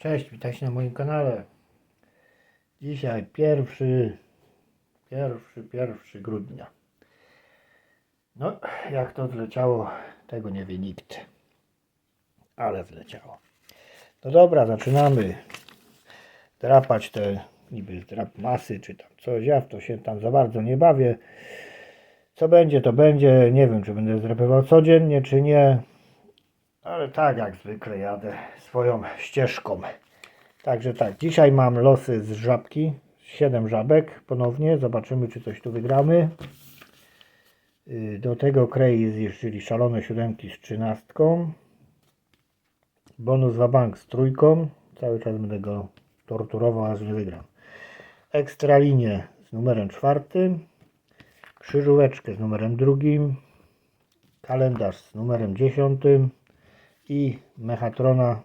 Cześć, witajcie na moim kanale. Dzisiaj pierwszy, pierwszy, pierwszy grudnia. No, jak to zleciało, tego nie wie nikt. Ale zleciało. No dobra, zaczynamy drapać te niby drap masy, czy tam coś. Ja w to się tam za bardzo nie bawię. Co będzie, to będzie. Nie wiem, czy będę zdrapywał codziennie, czy nie. Ale tak jak zwykle jadę swoją ścieżką. Także tak, dzisiaj mam losy z żabki. 7 żabek ponownie. Zobaczymy, czy coś tu wygramy. Yy, Do tego Crazy zjeżdżyli szalone siódemki z trzynastką. Bonus Wabank z trójką. Cały czas będę go torturował, aż nie wygram. Ekstra linię z numerem czwartym. Krzyżóweczkę z numerem drugim. Kalendarz z numerem dziesiątym i Mechatrona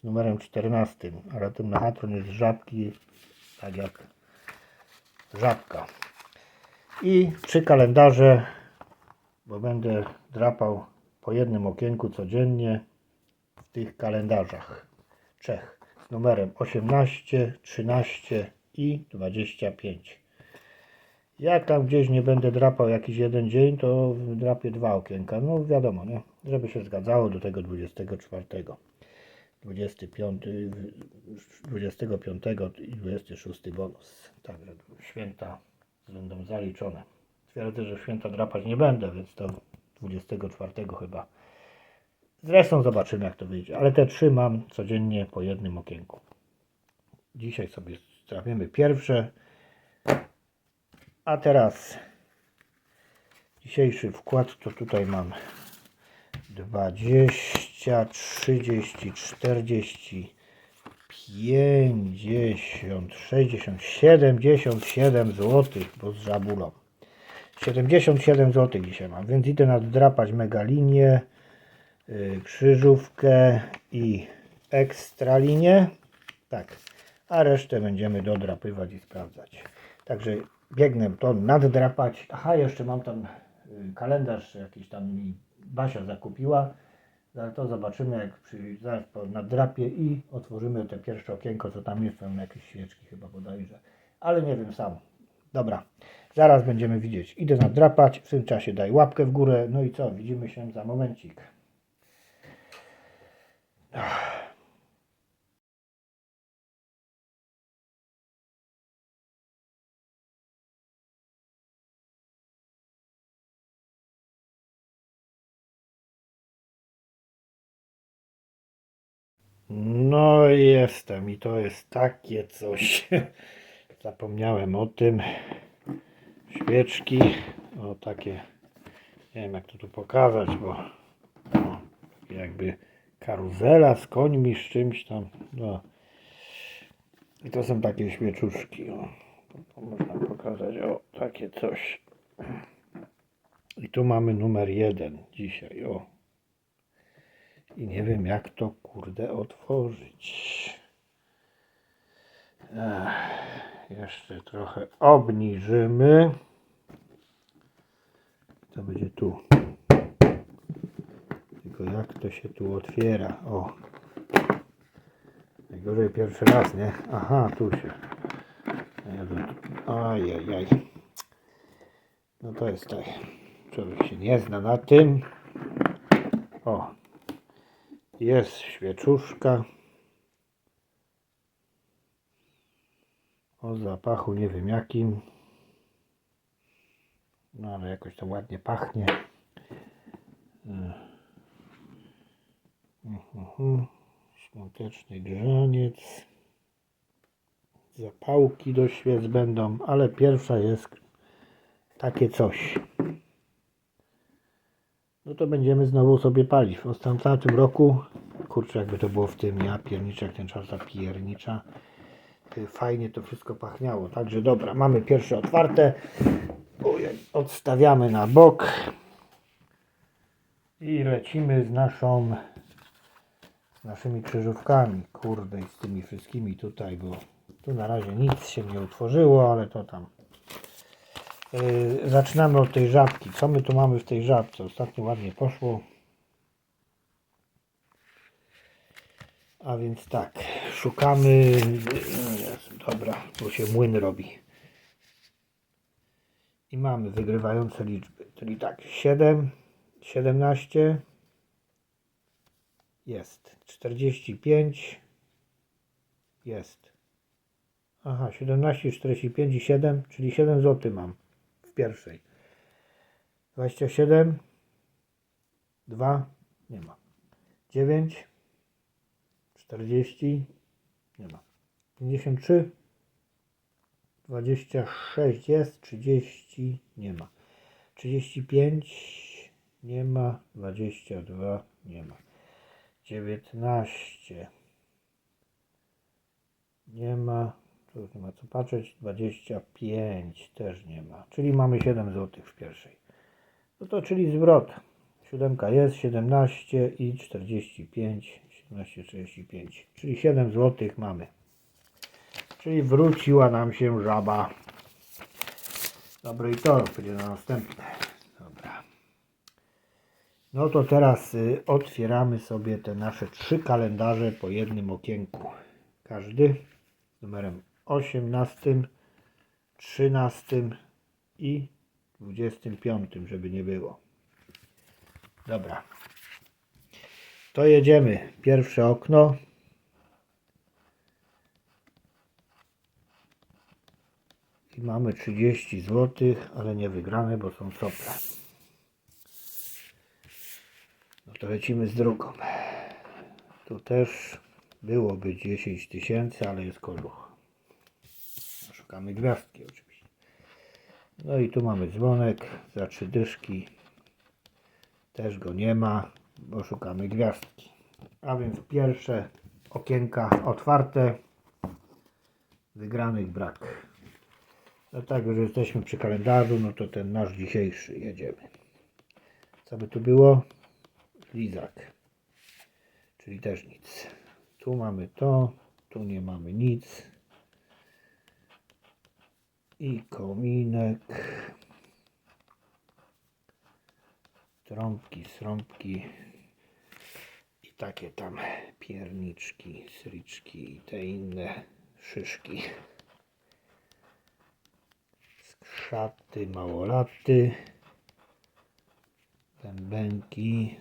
z numerem 14, ale ten Mechatron jest żabki, tak jak żabka. I trzy kalendarze, bo będę drapał po jednym okienku codziennie w tych kalendarzach. Trzech z numerem 18, 13 i 25. Jak tam gdzieś nie będę drapał jakiś jeden dzień, to drapię dwa okienka. No wiadomo, nie? Żeby się zgadzało do tego 24. 25, 25 i 26 bonus. Także święta będą zaliczone. Twierdzę, że święta drapać nie będę, więc to 24 chyba. Zresztą zobaczymy jak to wyjdzie. Ale te trzy mam codziennie po jednym okienku. Dzisiaj sobie trafimy pierwsze. A teraz dzisiejszy wkład to tutaj mam 20, 30, 40, 50, 60, 77 zł, bo z żabulą. 77 zł dzisiaj mam, więc idę naddrapać megalinię, yy, krzyżówkę i ekstralinię. Tak, a resztę będziemy dodrapywać i sprawdzać. Także biegnę to naddrapać. Aha, jeszcze mam tam y, kalendarz jakiś tam Basia zakupiła. Zaraz to zobaczymy, jak przy, zaraz po i otworzymy te pierwsze okienko, co tam jest, tam jakieś świeczki chyba bodajże. Ale nie wiem sam. Dobra, zaraz będziemy widzieć. Idę nadrapać, w tym czasie daj łapkę w górę. No i co, widzimy się za momencik. No jestem i to jest takie coś. Zapomniałem o tym. Świeczki. O takie. Nie wiem jak to tu pokazać, bo jakby karuzela z końmi, z czymś tam. No. I to są takie świeczuszki. O. To można pokazać. O, takie coś. I tu mamy numer jeden dzisiaj. O, i nie wiem jak to kurde otworzyć. Ech, jeszcze trochę obniżymy. To będzie tu. Tylko jak to się tu otwiera? O. Najgorzej pierwszy raz, nie? Aha, tu się. Ajajaj. No to jest tak. Człowiek się nie zna na tym. O, jest świeczuszka. O zapachu nie wiem jakim. No ale jakoś to ładnie pachnie. E. Mhm. Świąteczny grzaniec. Zapałki do świec będą, ale pierwsza jest takie coś. No to będziemy znowu sobie palić. W ostatnim roku, kurczę, jakby to było w tym, ja pierniczek, ten czas ta piernicza. Fajnie to wszystko pachniało. Także dobra, mamy pierwsze otwarte. Odstawiamy na bok. I lecimy z naszą, z naszymi krzyżówkami. Kurde, i z tymi wszystkimi tutaj, bo tu na razie nic się nie utworzyło, ale to tam Yy, zaczynamy od tej żabki. Co my tu mamy w tej żabce? Ostatnio ładnie poszło. A więc tak, szukamy. no Dobra, bo się młyn robi. I mamy wygrywające liczby. Czyli tak, 7, 17 jest. 45 jest. Aha, 17, 45 i 7, czyli 7 zł mam pierwszej. 27, 2, nie ma. 9, 40, nie ma. 53, 26 jest, 30 nie ma. 35 nie ma, 22 nie ma. 19 nie ma, tu nie ma co patrzeć, 25 też nie ma, czyli mamy 7 zł w pierwszej. No to czyli zwrot. Siódemka jest, 17 i 45, 17, 45, czyli 7 zł mamy. Czyli wróciła nam się żaba. Dobry i to będzie na następne. Dobra. No to teraz y, otwieramy sobie te nasze trzy kalendarze po jednym okienku. Każdy z numerem 18, 13 i 25, żeby nie było. Dobra. To jedziemy. Pierwsze okno. I mamy 30 zł, ale nie wygrane, bo są sople. No to lecimy z drugą. Tu też byłoby 10 tysięcy, ale jest kożuch. Szukamy gwiazdki oczywiście. No i tu mamy dzwonek za trzy dyszki. Też go nie ma, bo szukamy gwiazdki. A więc pierwsze okienka otwarte. Wygranych brak. No tak, już jesteśmy przy kalendarzu, no to ten nasz dzisiejszy jedziemy. Co by tu było? Lizak. Czyli też nic. Tu mamy to, tu nie mamy nic. I kominek. Trąbki, srąbki. I takie tam pierniczki, sryczki i te inne szyszki skrzaty, małolaty, bębenki,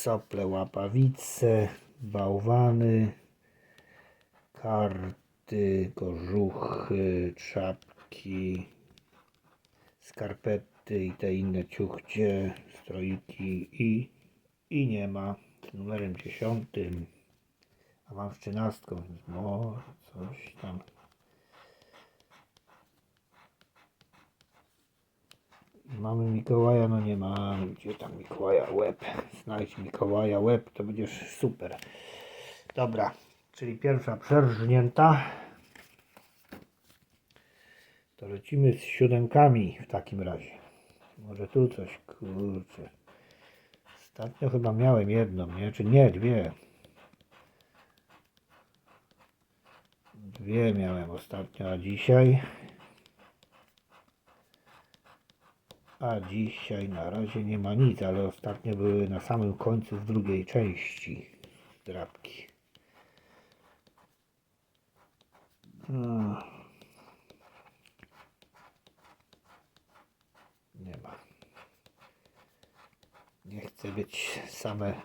sople, łapawice, bałwany, karty, kożuchy, czapki, skarpety i te inne ciuchcie, stroiki i, i nie ma z numerem dziesiątym, a mam z trzynastką, więc może coś tam. Mamy Mikołaja, no nie mamy. Gdzie tam Mikołaja łeb? Znajdź Mikołaja łeb, to będziesz super. Dobra, czyli pierwsza przerżnięta. To lecimy z siódemkami w takim razie. Może tu coś, kurczę. Ostatnio chyba miałem jedną, nie? Czy nie, dwie. Dwie miałem ostatnio, a dzisiaj... A dzisiaj na razie nie ma nic, ale ostatnio były na samym końcu w drugiej części drapki. Nie ma. Nie chce być same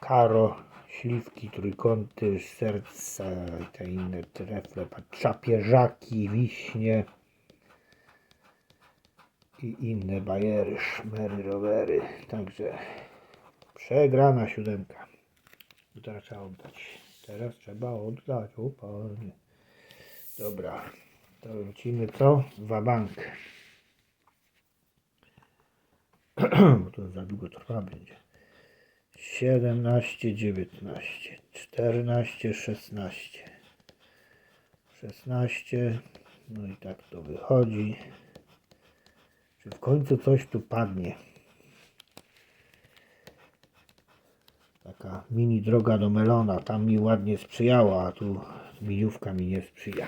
karo, śliwki, trójkąty, serca i te inne trefle, czapieżaki, wiśnie i inne bajery, szmery, rowery. Także przegrana siódemka. Teraz trzeba oddać. Teraz trzeba oddać. O. Dobra. To lecimy co? Wabank. Bo to za długo trwa będzie. 17, 19, 14, 16. 16. No i tak to wychodzi. Czy w końcu coś tu padnie? Taka mini droga do Melona. Tam mi ładnie sprzyjała, a tu miniówka mi nie sprzyja.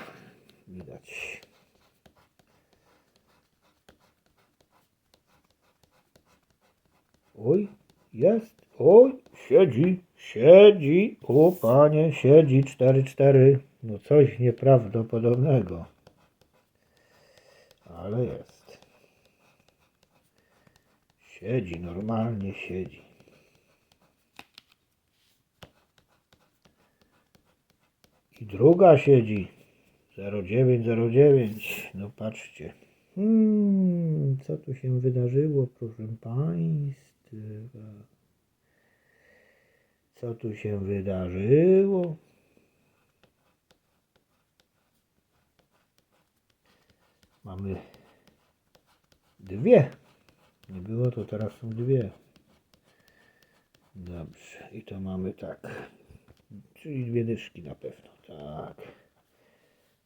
Widać. Oj, jest. Oj, siedzi. Siedzi, o panie, siedzi 4-4. No coś nieprawdopodobnego. Ale jest. Siedzi, normalnie siedzi. Druga siedzi. 0909. No patrzcie. Hmm, co tu się wydarzyło, proszę Państwa? Co tu się wydarzyło? Mamy dwie. Nie było, to teraz są dwie. Dobrze. I to mamy tak. Czyli dwie dyszki na pewno. Tak.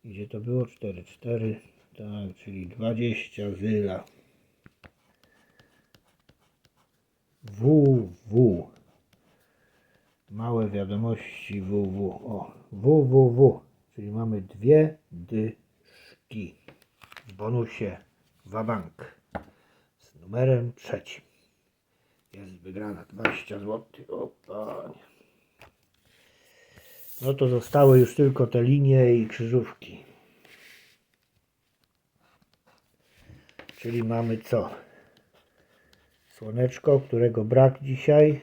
Gdzie to było? 4, 4. Tak, czyli 20 zyla. WW. Małe wiadomości WW. O, WWW. Czyli mamy dwie dyszki w bonusie Wabank z numerem trzecim. Jest wygrana 20 zł. O panie. No to zostały już tylko te linie i krzyżówki. Czyli mamy co? Słoneczko, którego brak dzisiaj.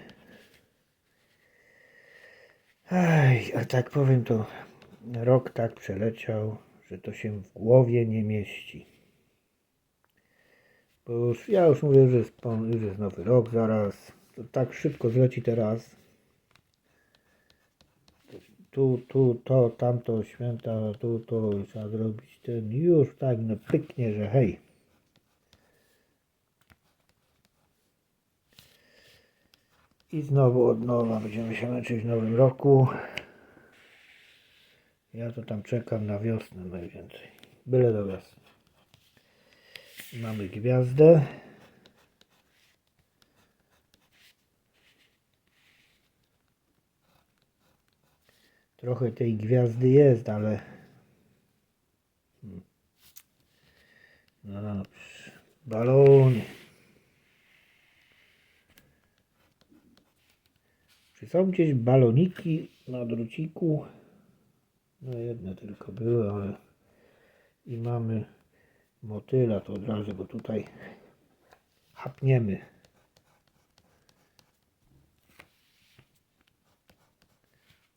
Ej, a tak powiem to rok tak przeleciał, że to się w głowie nie mieści. Bo już, ja już mówię, że jest, już jest nowy rok zaraz. To tak szybko zleci teraz. Tu, tu, to, tamto, święta, tu, to trzeba zrobić ten. Już tak no pyknie, że hej. I znowu od nowa będziemy się męczyć w nowym roku. Ja to tam czekam na wiosnę najwięcej. Byle do wiosny. Mamy gwiazdę. Trochę tej gwiazdy jest, ale... No dobrze. Balony. Czy są gdzieś baloniki na druciku? No jedne tylko były, ale i mamy motyla, to od razu go tutaj chapniemy.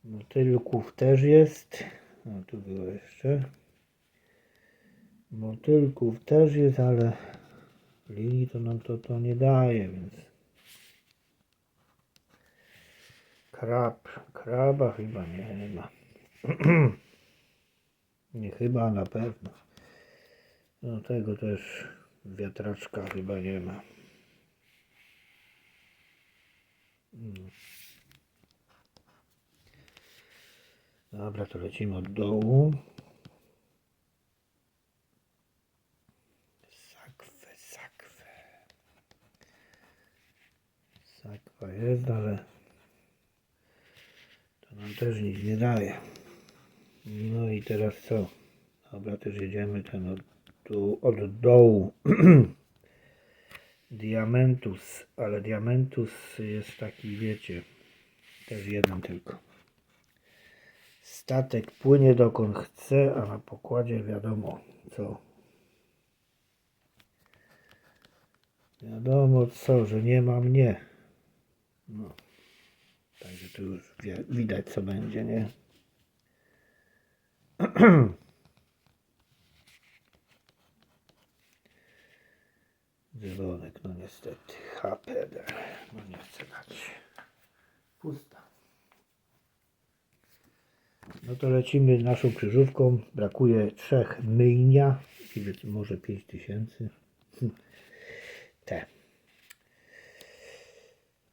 Motylków też jest. No tu było jeszcze. Motylków też jest, ale linii to nam to, to nie daje, więc Krab, kraba chyba nie, ma. nie chyba, na pewno. No tego też wiatraczka chyba nie ma. Mm. Dobra, to lecimy od dołu. Sakwę, sakwę. Sakwa jest, ale to nam też nic nie daje. No i teraz co? Dobra, też jedziemy ten od, tu, od dołu. Diamentus, ale Diamentus jest taki, wiecie, też jeden tylko. Statek płynie dokąd chce, a na pokładzie wiadomo co. Wiadomo co, że nie ma mnie. No. Także tu już wie, widać co będzie, nie? Dzwonek, no niestety. HPD. No nie chcę dać. Pusta. No to lecimy naszą krzyżówką. Brakuje trzech myjnia. Może 5 tysięcy. T.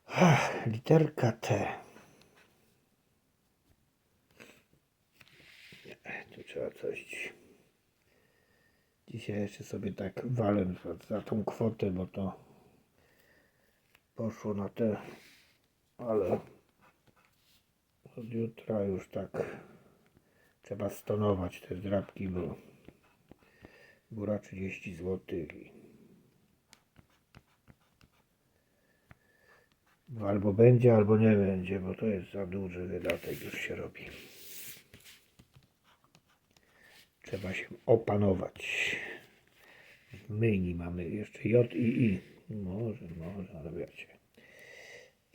Ah, Literka T. Tu trzeba coś. Dzisiaj jeszcze sobie tak walę za tą kwotę, bo to poszło na te, ale od jutra już tak trzeba stonować te zdrabki, bo góra 30 zł No, albo będzie, albo nie będzie, bo to jest za duży wydatek, już się robi. Trzeba się opanować. Myjni mamy jeszcze J i I. Może, może, ale wiecie.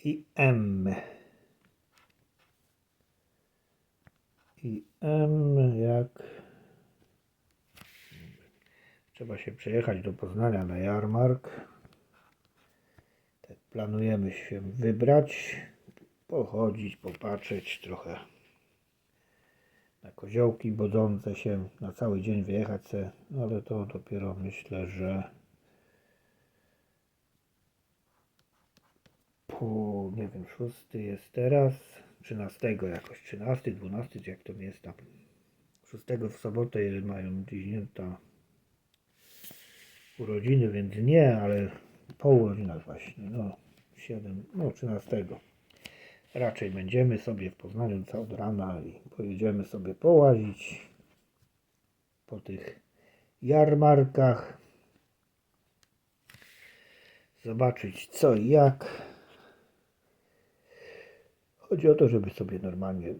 I M. I M jak... Trzeba się przejechać do Poznania na jarmark. Tak planujemy się wybrać, pochodzić, popatrzeć trochę na koziołki bodzące się, na cały dzień wyjechać se, ale to dopiero myślę, że po, nie wiem, szósty jest teraz, 13 jakoś, 13, 12, czy jak to jest tam. 6 w sobotę mają dziśnięta urodziny, więc nie, ale po urodzinach właśnie, no 7, no 13. Raczej będziemy sobie w Poznaniu od rana i pojedziemy sobie połazić po tych jarmarkach, zobaczyć co i jak. Chodzi o to, żeby sobie normalnie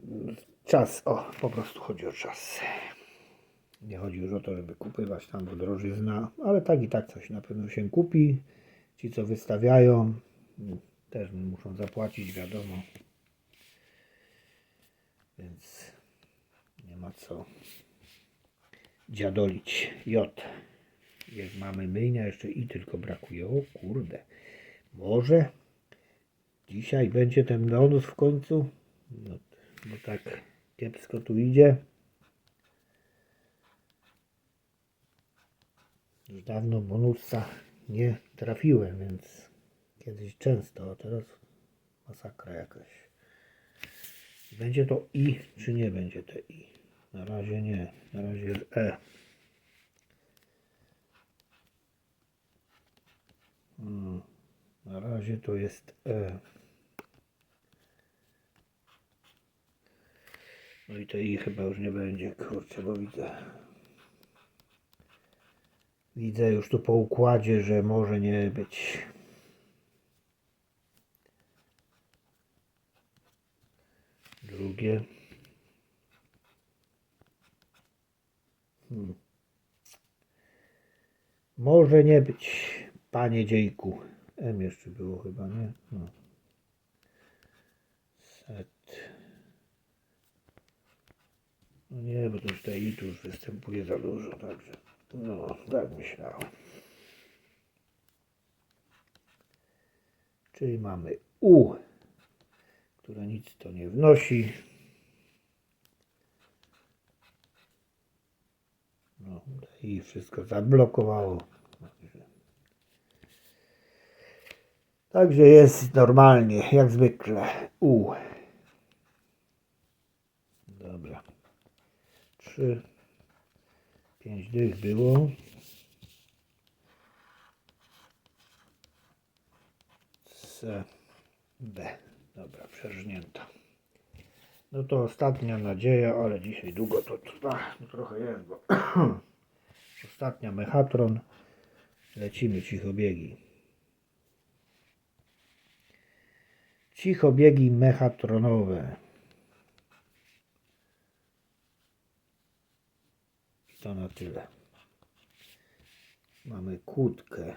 czas, o, po prostu chodzi o czas. Nie chodzi już o to, żeby kupywać tam, bo drożyzna, ale tak i tak coś na pewno się kupi. Ci, co wystawiają, też muszą zapłacić, wiadomo. Więc nie ma co dziadolić. J. Jest mamy myjnia, jeszcze i tylko brakuje. O kurde. Może dzisiaj będzie ten bonus w końcu? No, bo tak kiepsko tu idzie. Już dawno bonusa nie trafiłem, więc kiedyś często, a teraz masakra jakaś. Będzie to I, czy nie będzie to I? Na razie nie, na razie jest E. Hmm. Na razie to jest E. No i I chyba już nie będzie, kurczę, bo widzę. Widzę już tu po układzie, że może nie być. Drugie. Hmm. Może nie być, panie dziejku. M jeszcze było chyba, nie? No. Set. No nie, bo to już i tu już występuje za dużo, także. No, tak myślałem. Czyli mamy U, która nic to nie wnosi. No i wszystko zablokowało. Także- Także jest normalnie, jak zwykle. U. Dobra. Trzy. Pięć dych było. C. B. Dobra, przerżnięta. No to ostatnia nadzieja, ale dzisiaj długo to trwa. No trochę jest, bo ostatnia mechatron. Lecimy cichobiegi. Cichobiegi mechatronowe. I to na tyle. Mamy kłódkę.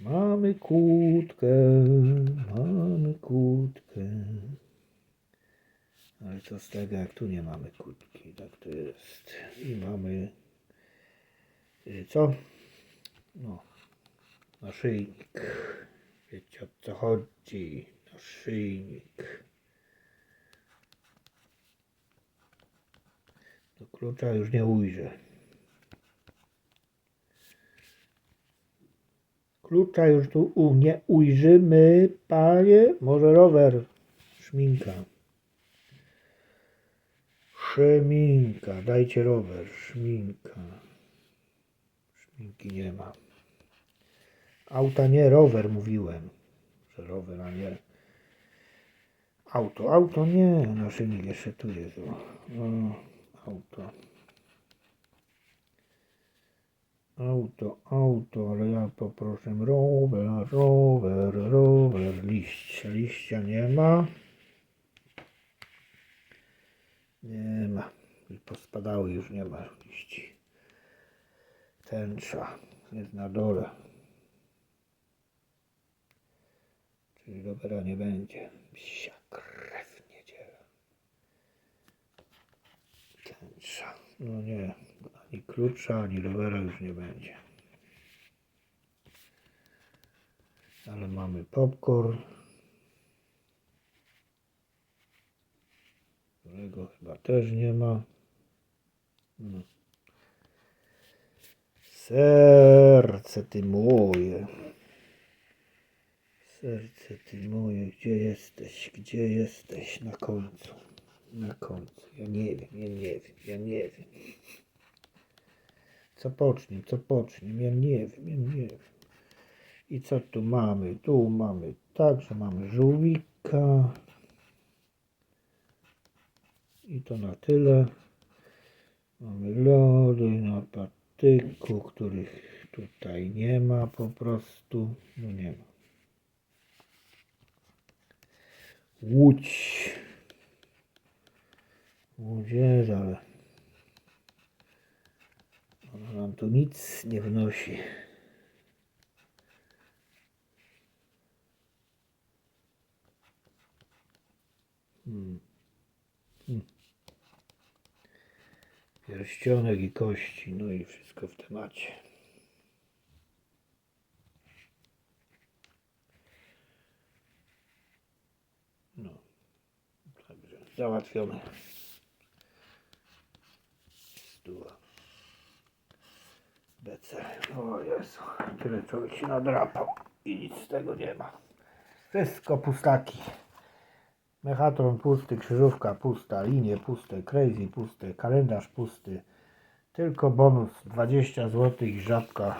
Mamy kłódkę, mamy kłódkę. Ale co z tego, jak tu nie mamy kłódki, tak to jest. I mamy, y, co? No, naszyjnik. Wiecie o co chodzi, naszyjnik. Do klucza już nie ujrzę. Klucza już tu u nie ujrzymy, panie. Może rower. Szminka. Szminka. Dajcie rower. Szminka. Szminki nie ma. Auta nie, rower mówiłem. Że rower, a nie. Auto. Auto nie. Naszyjnik jeszcze tu jest. O. Auto. Auto, auto, ale ja poproszę rower, rower, rower, liść. Liścia nie ma. Nie ma. Pospadały już nie ma liści. Tęcza jest na dole. Rowera nie będzie. Psia krew niedziela. Tęcza. No nie. Ani klucza, ani rowera już nie będzie. Ale mamy popcorn. Którego chyba też nie ma. No. Serce ty moje. Serce ty moje, gdzie jesteś? Gdzie jesteś na końcu? Na końcu. Ja nie wiem, ja nie wiem, ja nie wiem. Co pocznie, co pocznie, ja nie wiem, ja nie wiem. I co tu mamy? Tu mamy także mamy żółwika. I to na tyle. Mamy lody na patyku, których tutaj nie ma po prostu. No nie ma. Łódź. Jest, ale ona nam tu nic nie wnosi. Hmm. Hmm. Pierścionek i kości, no i wszystko w temacie. No, także załatwione. Stuwa. BC. O Jezu, tyle człowiek się nadrapał i nic z tego nie ma. Wszystko pustaki. Mechatron pusty, krzyżówka pusta, linie puste, crazy puste, kalendarz pusty. Tylko bonus 20 zł i żabka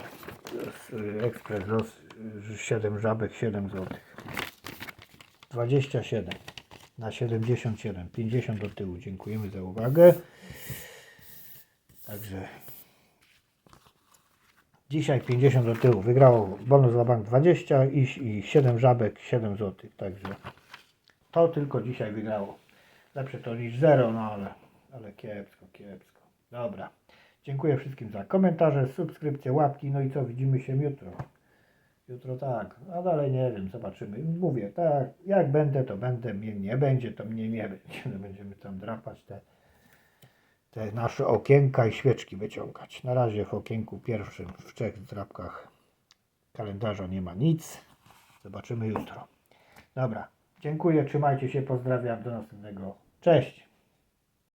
y, ekspres los 7 żabek 7 zł. 27 na 77, 50 do tyłu. Dziękujemy za uwagę. Także dzisiaj 50 do tyłu. Wygrało bonus dla bank 20 i, i 7 żabek 7 zł. Także to tylko dzisiaj wygrało. Lepsze to niż zero, no ale, ale kiepsko, kiepsko. Dobra. Dziękuję wszystkim za komentarze, subskrypcje, łapki. No i co, widzimy się jutro. Jutro tak, a dalej nie wiem, zobaczymy. Mówię, tak, jak będę, to będę, mnie nie będzie, to mnie nie będzie. No Będziemy tam drapać te, te nasze okienka i świeczki wyciągać. Na razie w okienku pierwszym w trzech drapkach kalendarza nie ma nic. Zobaczymy jutro. Dobra, dziękuję, trzymajcie się, pozdrawiam, do następnego. Cześć!